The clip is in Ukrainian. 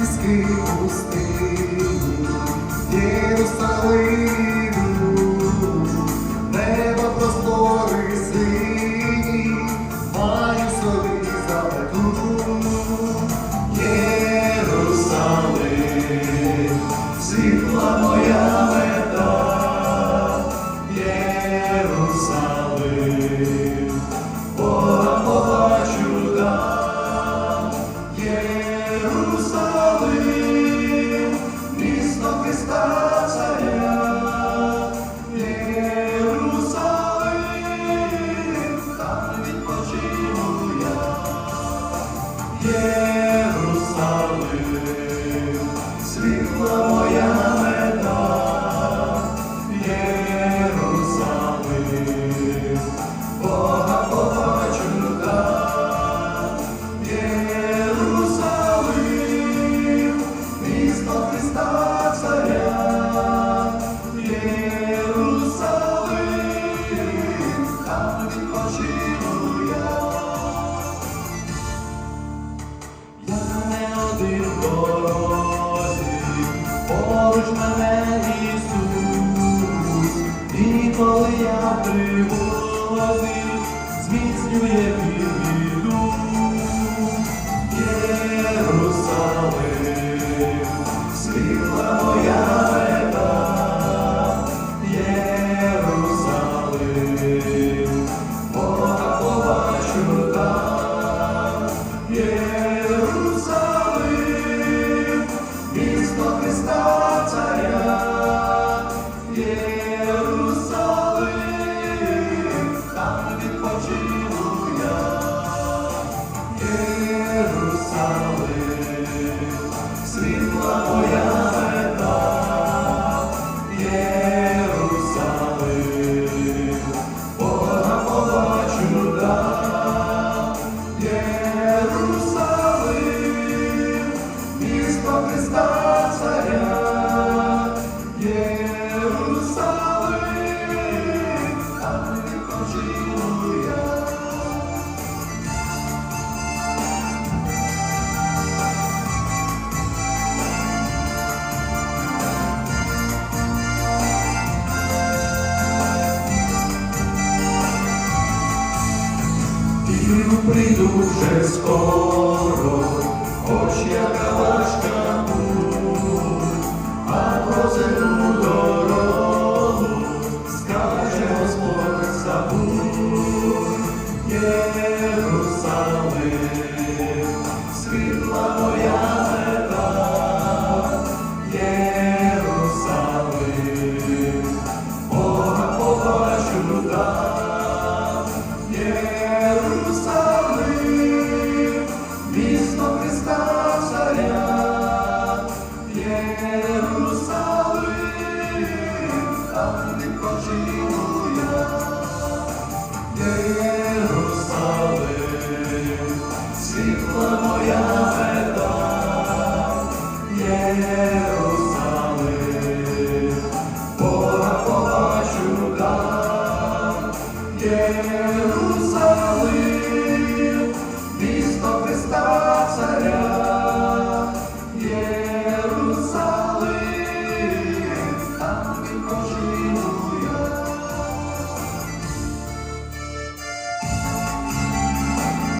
піски пустині, Єрусалим. quero saber. Поруч мене Ісус, і коли я прибув. Христа, Христа, Царя, Єрусалим, там не почину я. Віру прийду вже скоро, Хоч яка важка, а прозим. céu.